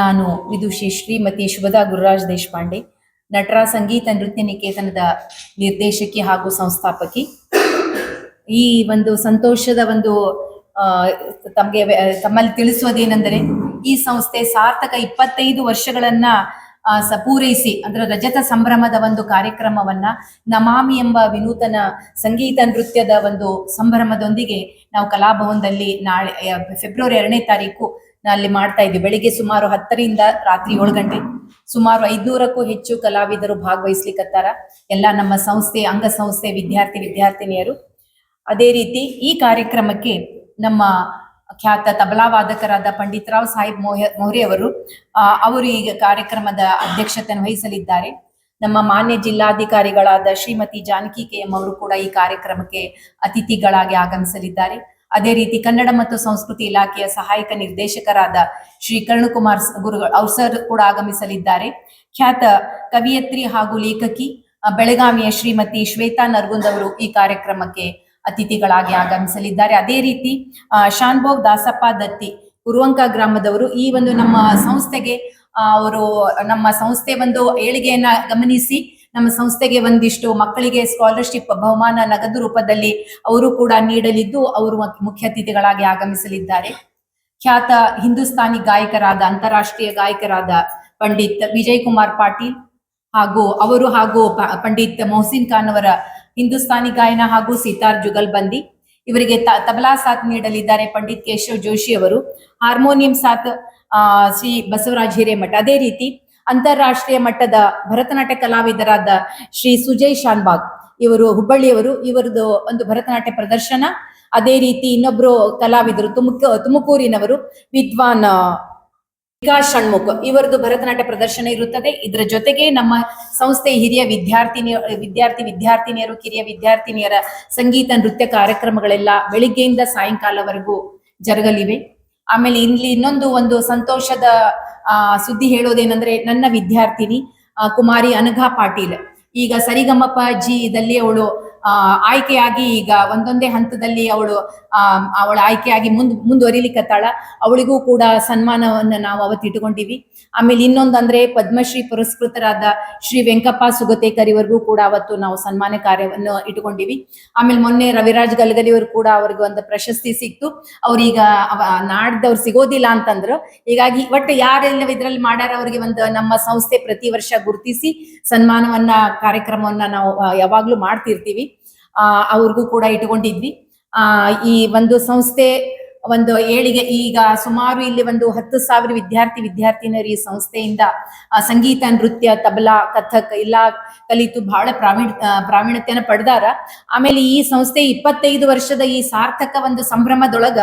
ನಾನು ವಿದುಷಿ ಶ್ರೀಮತಿ ಶುಭದಾ ಗುರುರಾಜ್ ದೇಶಪಾಂಡೆ, ನಟರ ಸಂಗೀತ ನೃತ್ಯ ನಿಕೇತನದ ನಿರ್ದೇಶಕಿ ಹಾಗೂ ಸಂಸ್ಥಾಪಕಿ. ಈ ಒಂದು ಸಂತೋಷದ ಒಂದು ತಮಗೆ ತಮ್ಮಲ್ಲಿ ತಿಳಿಸೋದೇನೆಂದರೆ ಈ ಸಂಸ್ಥೆ ಸಾರ್ಥಕ ಇಪ್ಪತ್ತೈದು ವರ್ಷಗಳನ್ನ ಪೂರೈಸಿ, ಅಂದ್ರೆ ರಜತ ಸಂಭ್ರಮದ ಒಂದು ಕಾರ್ಯಕ್ರಮವನ್ನ, ನಮಾಮಿ ಎಂಬ ವಿನೂತನ ಸಂಗೀತ ನೃತ್ಯದ ಒಂದು ಸಂಭ್ರಮದೊಂದಿಗೆ ನಾವು ಕಲಾಭವನದಲ್ಲಿ ನಾಳೆ ಫೆಬ್ರವರಿ ಎರಡನೇ ತಾರೀಕು ಅಲ್ಲಿ ಮಾಡ್ತಾ ಇದ್ವಿ ಬೆಳಿಗ್ಗೆ ಸುಮಾರು ಹತ್ತರಿಂದ ರಾತ್ರಿ ಏಳು ಗಂಟೆ, ಸುಮಾರು ಐದ್ನೂರಕ್ಕೂ ಹೆಚ್ಚು ಕಲಾವಿದರು ಭಾಗವಹಿಸ್ಲಿಕ್ಕತ್ತಾರ ಎಲ್ಲ ನಮ್ಮ ಸಂಸ್ಥೆ, ಅಂಗಸಂಸ್ಥೆ ವಿದ್ಯಾರ್ಥಿ ವಿದ್ಯಾರ್ಥಿನಿಯರು. ಅದೇ ರೀತಿ ಈ ಕಾರ್ಯಕ್ರಮಕ್ಕೆ ನಮ್ಮ ಖ್ಯಾತ ತಬಲಾ ವಾದಕರಾದ ಪಂಡಿತ್ ರಾವ್ ಸಾಹಿಬ್ ಮೋಹೆ ಮೌರ್ಯ ಅವರು ಅವರು ಈಗ ಕಾರ್ಯಕ್ರಮದ ಅಧ್ಯಕ್ಷತೆಯನ್ನು ವಹಿಸಲಿದ್ದಾರೆ. ನಮ್ಮ ಮಾನ್ಯ ಜಿಲ್ಲಾಧಿಕಾರಿಗಳಾದ ಶ್ರೀಮತಿ ಜಾನಕಿ ಕೆ ಎಂ ಅವರು ಕೂಡ ಈ ಕಾರ್ಯಕ್ರಮಕ್ಕೆ ಅತಿಥಿಗಳಾಗಿ ಆಗಮಿಸಲಿದ್ದಾರೆ. ಅದೇ ರೀತಿ ಕನ್ನಡ ಮತ್ತು ಸಂಸ್ಕೃತಿ ಇಲಾಖೆಯ ಸಹಾಯಕ ನಿರ್ದೇಶಕರಾದ ಶ್ರೀ ಕರ್ಣಕುಮಾರ್ ಗುರುಗಳು, ಅವ್ರ ಕೂಡ ಆಗಮಿಸಲಿದ್ದಾರೆ. ಖ್ಯಾತ ಕವಿಯತ್ರಿ ಹಾಗೂ ಲೇಖಕಿ ಬೆಳಗಾವಿಯ ಶ್ರೀಮತಿ ಶ್ವೇತಾ ನರ್ಗುಂದ್ ಅವರು ಈ ಕಾರ್ಯಕ್ರಮಕ್ಕೆ ಅತಿಥಿಗಳಾಗಿ ಆಗಮಿಸಲಿದ್ದಾರೆ. ಅದೇ ರೀತಿ ಶಾನ್ಭೋಗ್ ದಾಸಪ್ಪ ದತ್ತಿ, ಉರುವಂಕ ಗ್ರಾಮದವರು ಈ ಒಂದು ನಮ್ಮ ಸಂಸ್ಥೆಗೆ ಅವರು ನಮ್ಮ ಸಂಸ್ಥೆ ಒಂದು ಏಳಿಗೆಯನ್ನ ಗಮನಿಸಿ ನಮ್ಮ ಸಂಸ್ಥೆಗೆ ಒಂದಿಷ್ಟು ಮಕ್ಕಳಿಗೆ ಸ್ಕಾಲರ್ಶಿಪ್ ಬಹುಮಾನ, ನಗದು ರೂಪದಲ್ಲಿ ಅವರು ಕೂಡ ನೀಡಲಿದ್ದು ಅವರು ಮುಖ್ಯ ಅತಿಥಿಗಳಾಗಿ ಆಗಮಿಸಲಿದ್ದಾರೆ. ಖ್ಯಾತ ಹಿಂದೂಸ್ತಾನಿ ಗಾಯಕರಾದ, ಅಂತಾರಾಷ್ಟ್ರೀಯ ಗಾಯಕರಾದ ಪಂಡಿತ್ ವಿಜಯ್ ಕುಮಾರ್ ಪಾಟೀಲ್ ಹಾಗೂ ಅವರು ಹಾಗೂ ಪಂಡಿತ್ ಮೊಹಸಿನ್ ಖಾನ್ ಅವರ ಹಿಂದೂಸ್ತಾನಿ ಗಾಯನ ಹಾಗೂ ಸಿತಾರ್ ಜುಗಲ್ಬಂದಿ ಇವರಿಗೆ ತಬಲಾ ಸಾಥ್ ನೀಡಲಿದ್ದಾರೆ ಪಂಡಿತ್ ಕೇಶವ್ ಜೋಶಿ ಅವರು. ಹಾರ್ಮೋನಿಯಂ ಸಾಥ್ ಶ್ರೀ ಬಸವರಾಜ್ ಹಿರೇಮಠ. ಅದೇ ರೀತಿ ಅಂತಾರಾಷ್ಟ್ರೀಯ ಮಟ್ಟದ ಭರತನಾಟ್ಯ ಕಲಾವಿದರಾದ ಶ್ರೀ ಸುಜಯ್ ಶಾನ್ಬಾಗ್. ಇವರು ಹುಬ್ಬಳ್ಳಿಯವರು. ಇವರದು ಒಂದು ಭರತನಾಟ್ಯ ಪ್ರದರ್ಶನ. ಅದೇ ರೀತಿ ಇನ್ನೊಬ್ರು ಕಲಾವಿದರು ತುಮಕ, ತುಮಕೂರಿನವರು ವಿದ್ವಾನ್ ವಿಕಾಸ್ ಷಣ್ಮುಖ್. ಇವರದು ಭರತನಾಟ್ಯ ಪ್ರದರ್ಶನ ಇರುತ್ತದೆ. ಇದರ ಜೊತೆಗೆ ನಮ್ಮ ಸಂಸ್ಥೆ ಹಿರಿಯ ವಿದ್ಯಾರ್ಥಿನಿಯ ವಿದ್ಯಾರ್ಥಿ ವಿದ್ಯಾರ್ಥಿನಿಯರು, ಕಿರಿಯ ವಿದ್ಯಾರ್ಥಿನಿಯರ ಸಂಗೀತ ನೃತ್ಯ ಕಾರ್ಯಕ್ರಮಗಳೆಲ್ಲ ಬೆಳಿಗ್ಗೆಯಿಂದ ಸಾಯಂಕಾಲವರೆಗೂ ಜರುಗಲಿವೆ. ಆಮೇಲೆ ಇಲ್ಲಿ ಇನ್ನೊಂದು ಒಂದು ಸಂತೋಷದ ಸುದ್ದಿ ಹೇಳೋದೇನಂದ್ರೆ ನನ್ನ ವಿದ್ಯಾರ್ಥಿನಿ ಆ, ಕುಮಾರಿ ಅನಘಾ ಪಾಟೀಲ್. ಈಗ ಸರಿಗಮಪ ಜಿ ಇದಲ್ಲಿ ಅವಳು ಆ ಆಯ್ಕೆಯಾಗಿ ಈಗ ಒಂದೊಂದೇ ಹಂತದಲ್ಲಿ ಅವಳು ಅವಳ ಆಯ್ಕೆಯಾಗಿ ಮುಂದ್ ಮುಂದುವರಿಲಿಕ್ಕತ್ತಾಳ ಅವಳಿಗೂ ಕೂಡ ಸನ್ಮಾನವನ್ನ ನಾವು ಅವತ್ತು ಇಟ್ಕೊಂಡಿವಿ ಆಮೇಲೆ ಇನ್ನೊಂದಂದ್ರೆ ಪದ್ಮಶ್ರೀ ಪುರಸ್ಕೃತರಾದ ಶ್ರೀ ವೆಂಕಪ್ಪ ಸುಗತೇಕರ್ ಕೂಡ ಅವತ್ತು ನಾವು ಸನ್ಮಾನ ಕಾರ್ಯವನ್ನು ಇಟ್ಕೊಂಡಿವಿ ಆಮೇಲೆ ಮೊನ್ನೆ ರವಿರಾಜ್ ಗಲ್ಗಲಿ ಅವರು ಕೂಡ ಅವ್ರಿಗೆ ಒಂದು ಪ್ರಶಸ್ತಿ ಸಿಕ್ತು. ಅವ್ರೀಗ ಅವ, ನಾಡ್ದವ್ರು ಸಿಗೋದಿಲ್ಲ ಅಂತಂದ್ರು. ಹೀಗಾಗಿ ಒಟ್ಟು ಯಾರೆಲ್ಲ ಇದ್ರಲ್ಲಿ ಮಾಡ್ಯಾರ ಅವ್ರಿಗೆ ಒಂದು ನಮ್ಮ ಸಂಸ್ಥೆ ಪ್ರತಿ ವರ್ಷ ಗುರುತಿಸಿ ಸನ್ಮಾನವನ್ನ ಕಾರ್ಯಕ್ರಮವನ್ನ ನಾವು ಯಾವಾಗ್ಲೂ ಮಾಡ್ತಿರ್ತೀವಿ. ಅವ್ರಿಗೂ ಕೂಡ ಇಟ್ಕೊಂಡಿದ್ವಿ. ಈ ಒಂದು ಸಂಸ್ಥೆ ಒಂದು ಏಳಿಗೆ ಈಗ ಸುಮಾರು ಇಲ್ಲಿ ಒಂದು ಹತ್ತು ಸಾವಿರ ವಿದ್ಯಾರ್ಥಿ ವಿದ್ಯಾರ್ಥಿನಿಯರು ಈ ಸಂಸ್ಥೆಯಿಂದ ಸಂಗೀತ, ನೃತ್ಯ, ತಬಲಾ, ಕಥಕ್ ಎಲ್ಲ ಕಲಿತು ಬಹಳ ಪ್ರಾವೀಣ್ ಪ್ರಾವೀಣ್ಯತೆಯನ್ನು ಪಡೆದಾರ. ಆಮೇಲೆ ಈ ಸಂಸ್ಥೆ ಇಪ್ಪತ್ತೈದು ವರ್ಷದ ಈ ಸಾರ್ಥಕ ಒಂದು ಸಂಭ್ರಮದೊಳಗ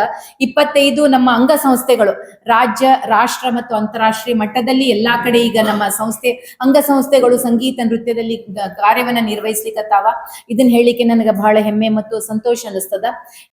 ಇಪ್ಪತ್ತೈದು ನಮ್ಮ ಅಂಗ ಸಂಸ್ಥೆಗಳು, ರಾಜ್ಯ, ರಾಷ್ಟ್ರ ಮತ್ತು ಅಂತಾರಾಷ್ಟ್ರೀಯ ಮಟ್ಟದಲ್ಲಿ ಎಲ್ಲಾ ಕಡೆ ಈಗ ನಮ್ಮ ಸಂಸ್ಥೆ, ಅಂಗ ಸಂಸ್ಥೆಗಳು ಸಂಗೀತ, ನೃತ್ಯದಲ್ಲಿ ಕಾರ್ಯವನ್ನ ನಿರ್ವಹಿಸ್ಲಿಕ್ಕತ್ತಾವ ಇದನ್ನ ಹೇಳಿಕೆ ನನಗೆ ಬಹಳ ಹೆಮ್ಮೆ ಮತ್ತು ಸಂತೋಷ ಅನಿಸ್ತದ